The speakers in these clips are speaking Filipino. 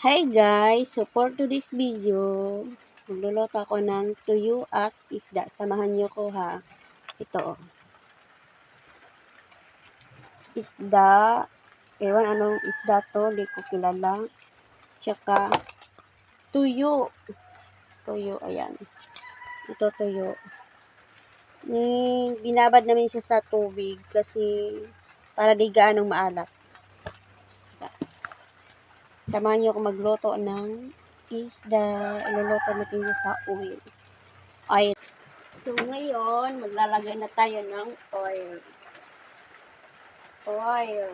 Hi guys! So for today's video, magluluto ako ng tuyo at isda. Samahan niyo ko ha. Ito. Isda. Ewan anong isda to. Di ko kilala. Tsaka tuyo. Tuyo. Ayan. Ito tuyo. Mm, binabad namin siya sa tubig kasi para di gaanong maalat. Samahan niyo ako magluto ng isda. Iluluto natin siya sa oil. Oil. So, ngayon, maglalagay na tayo ng oil. Oil.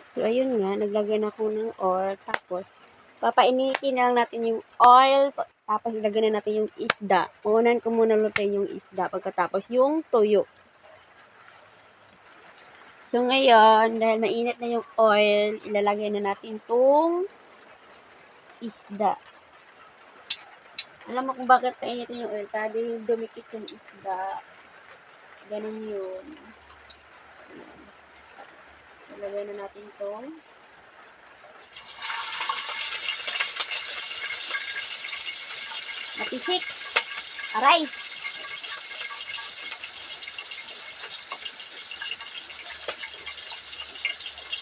So, ayun nga, naglagay na ako ng oil. Tapos, papainitin na lang natin yung oil. Tapos, ilagay na natin yung isda. Unan ko muna lutuin yung isda. Pagkatapos, yung tuyo. So, ngayon, dahil mainit na yung oil, ilalagay na natin tong isda. Alam mo kung bakit painitin yung oil? Tadi yung dumikit yung isda. Ganun yun. Ilagay na natin tong matisik. Aray!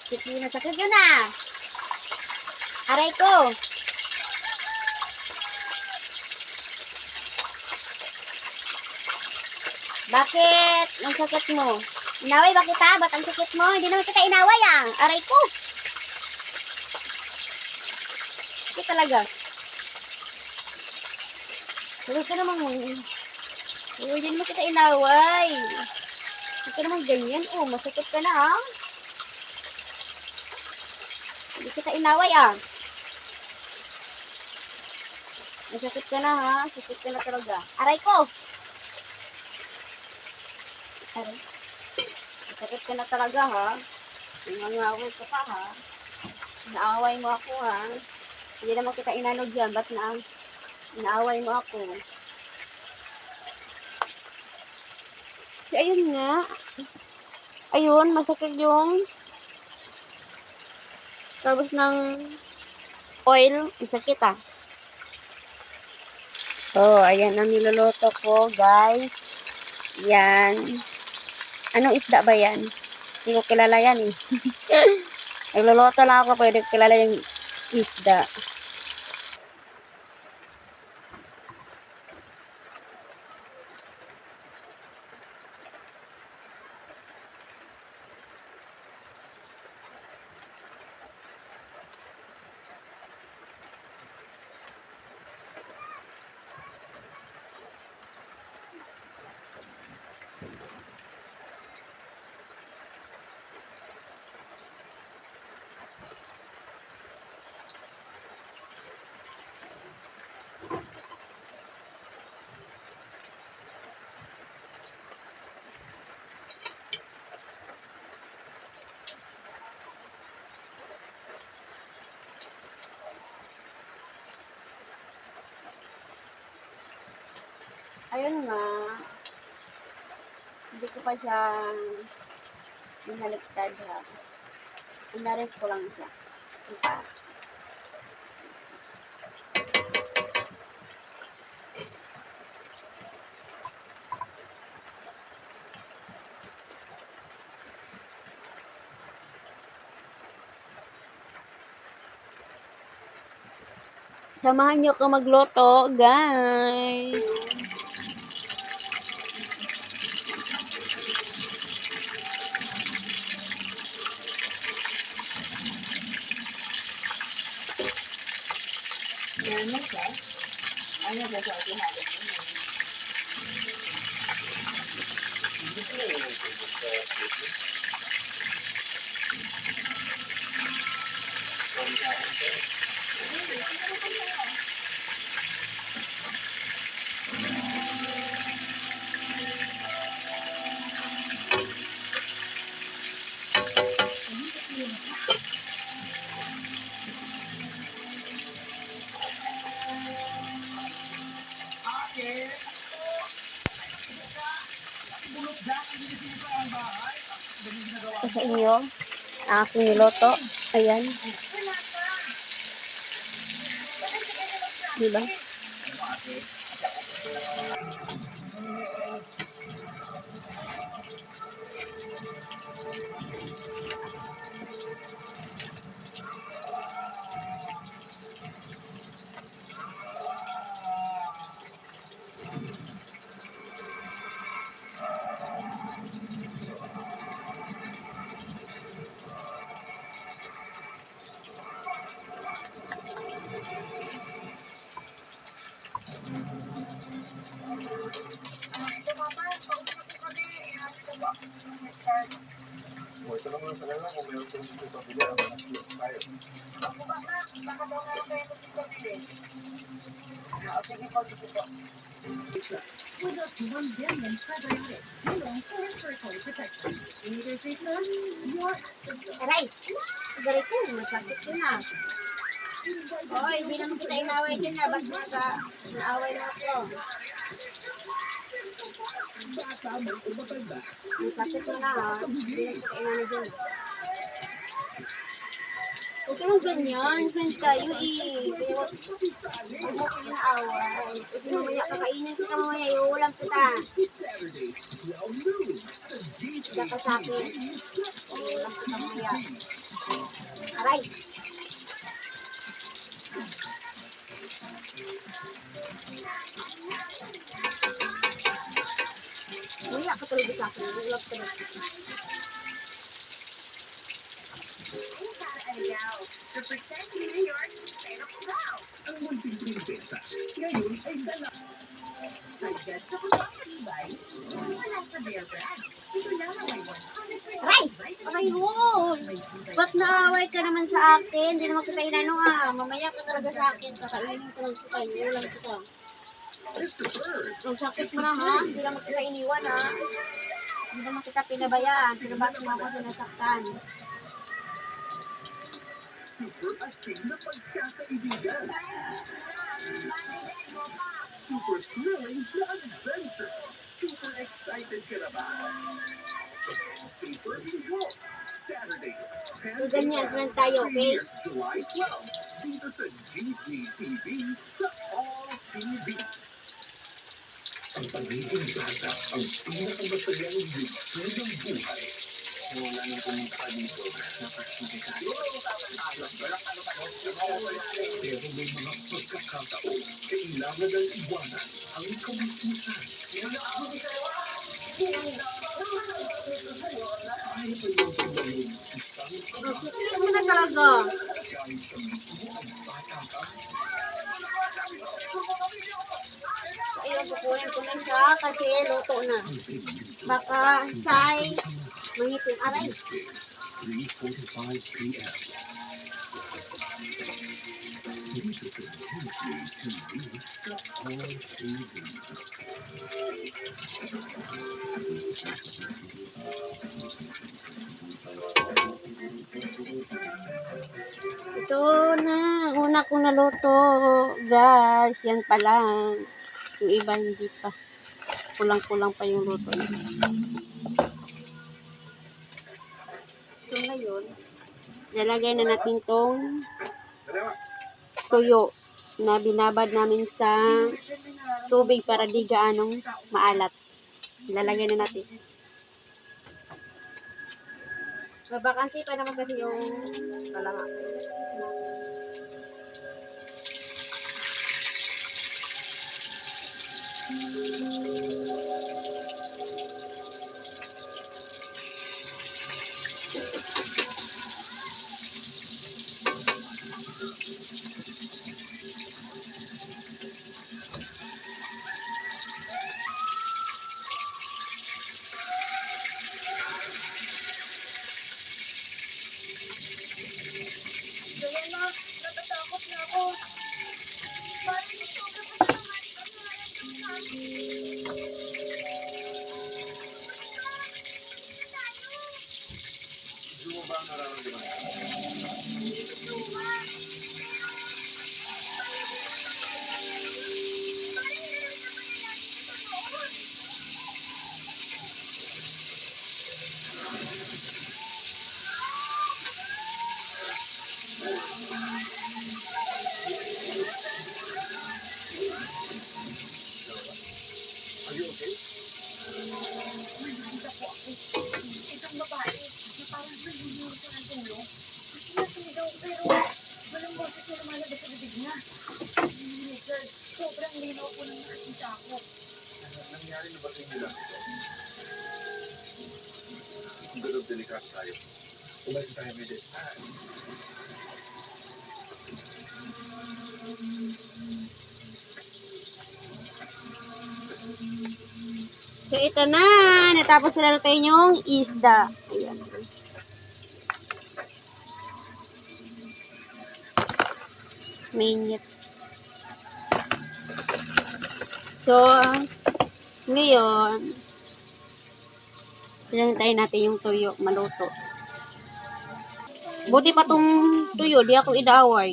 Sige na sakit yun ah. Aray ko. Bakit? Ang sakit mo. Inaway ba kita? Ba't ang sakit mo? Hindi naman kita inaway ah. Aray ko. Hindi talaga. Huwag ka naman mo. Huwag hindi naman kita inaway. Huwag ka naman ganyan. Oh, masakit ka na ah. Hindi kita inaway ah. Masakit ka na ha. Sakit ka na talaga. Aray ko. Aray. Sakit ka na talaga ha. Nangangaway ka pa ha. Naaway mo ako ha. Hindi naman kita inanog yan. Ba't na naaway mo ako? Si ayun nga. Ayun, masakit yung tapos ng oil. Ang sakit ah. Oh, ayan ang niluluto ko, guys. Yan. Anong isda ba yan? Hindi ko kilala yan eh. Nagluluto lang ako, pwede kilala yung isda. Ayun nga. Hindi ko pa siya minaliktad ha. Inares ko lang siya. Diba? Samahan niyo ko magluto, guys. na siya. Ano ba siya ihalo mo yun? Thank you. Ito sa inyo, ang aking niloto. Ayan. Diba? Diba? Lang kung meron kong gusto pabili, ang nag-click tayo. Aray! Aray ko, masakit ko na. Oy, hindi naman kita inaway din na. Ba't nga ka naaway mo ako? Masakit ko na ha. Hindi naman kita inaway din. Huwag nang ganyan. Friends tayo eh. Huwag huwag mo ko inaaway. Kasi mamaya kakainin kita mamaya. Iulam kita. Wala ka sa akin. Iulam kita mamaya. Aray! Wala ka talaga sa akin. Iulam ka na. Ang munting prinsesa, ngayon ay dala. Aray! Aray mo! Ba't ka naman sa akin? Hindi naman kita inano ah. Mamaya ka talaga sa akin. Kakainin ko lang kita. Kita. It's the bird. Ang sakit mo na ha. Hindi naman kita iniwan ha. Hindi naman kita pinabayaan. Pero bakit mo ako sinasaktan? Super astig na pagkakaibigan. Super thrilling na adventure. Super excited ka na ba? Super Walk. Saturdays, 10 So, ganyan, tayo, okay? July 12. Dito sa GTTV sa All TV. Ang pagiging bata ang pinakamasayang gusto ng buhay. Wala nang pumunta ka dito. Napasige ka. Pero may mga pagkakataon, kailangan ng iwanan ang isang Hindi mo na talaga. Ayun, ko na siya kasi luto na. Baka siya'y mangitim. Aray! 3.45 p.m. Ito na. Una kong naluto. Guys, yan pa lang. Yung iba hindi pa. Kulang-kulang pa yung luto niya. Ngayon, lalagay na natin tong tuyo na binabad namin sa tubig para di gaanong maalat. Lalagay na natin. Mabakansi pa naman kasi yung kalanga. Gusto Kung ganun delikado tayo, umalis tayo detalye. So, ito na. Natapos na natin yung isda. Ayan. Minute. So, ngayon, pinantay natin yung tuyo maluto. Buti pa tong tuyo, di ako inaaway.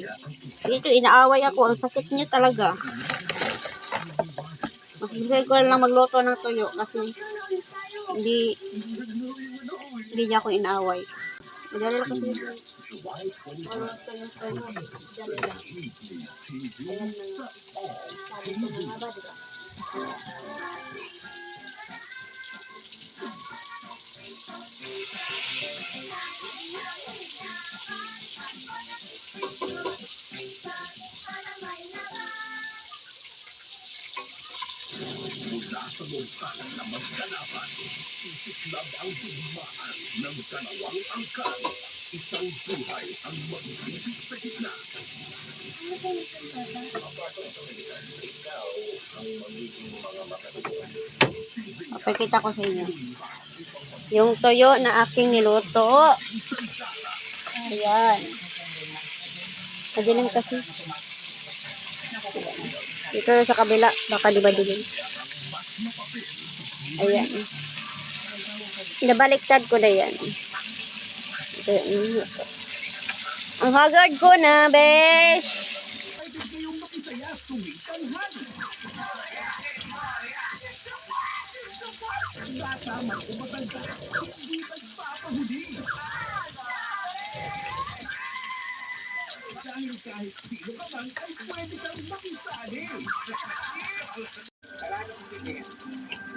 Ito, inaaway ako. Ang sakit niya talaga. Mas gusto ko lang magluto ng tuyo kasi hindi hindi niya ako inaaway. Madali lang kasi. Ayan na. Sabi ko Mula sa lungkalan na magkalaban, isiklab ang digmaan ng dalawang angkan. Isang buhay ang mag-ibig sa gitna. Papakita ko sa inyo. Yung toyo na aking niluto. Ayan. Madilim kasi. Dito na sa kabila. Baka di ba dilim? Ayan. Nabaliktad ko na yan. Yung- Ang haggard ko na, besh. Ay, kayong makisaya, sumitanghal. Nasama o matanda, hindi nagpapahuli. Dahil kahit sino ka man ay pwede kang makisali.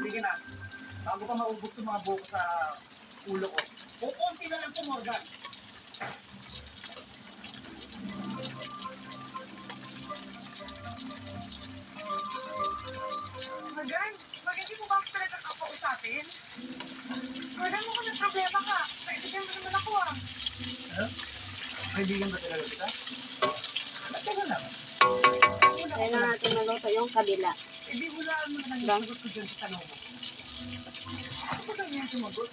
Sige na. Bago pa maubos yung mga buko sa ulo ko. O konti na lang Morgan. Morgan, kabila. Hindi hulaan mo naman yung sagot ko dyan sa tanong mo. Ano ba ganyan sumagot?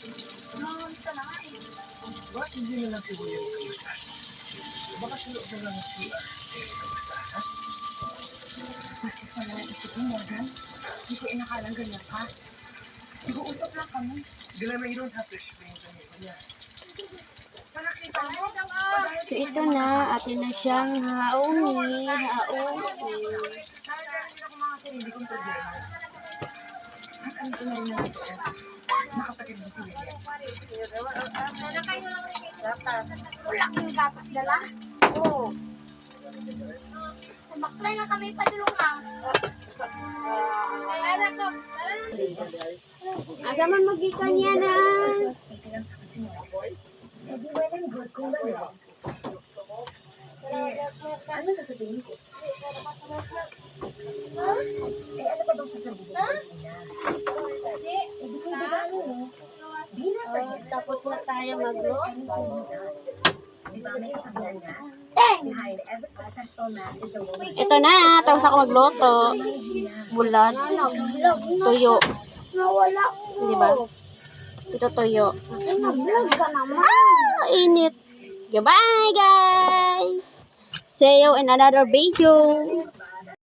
Nangungulit ka na eh. Hindi na lang siguro yung kamusta? Baka sulo ka lang sila. Eh, kamusta? Ha? Bakit pala naisip mo, Morgan? Hindi ko inakalang ganyan ka. Nag-uusap lang kami. Gila, you don't have to explain to me. So, ito na. Atin na siyang haumi. Haumi. Sarili kong problema. At ano ko na ang. Nakapatid mo si William. Nalakay mo lang yung gatas. Wala kang gatas dala? Oo. Kumaklay na kami padulungan. Kaya na to. Asa man magikan yan na. Eh, di well and good kung gano'n. Ano sasabihin ko? Eh, ko? Eh, di ko ba ano, Di na Oh, tapos na tayo magluto. Di ba may kasabihan nga? Behind every is a woman. Ito na. Tapos ako magluto. Bulat. Tuyo. Nawala. Di ba? Ito tuyo. Na-vlog ka naman. Ah, init. Goodbye, guys. See you in another video.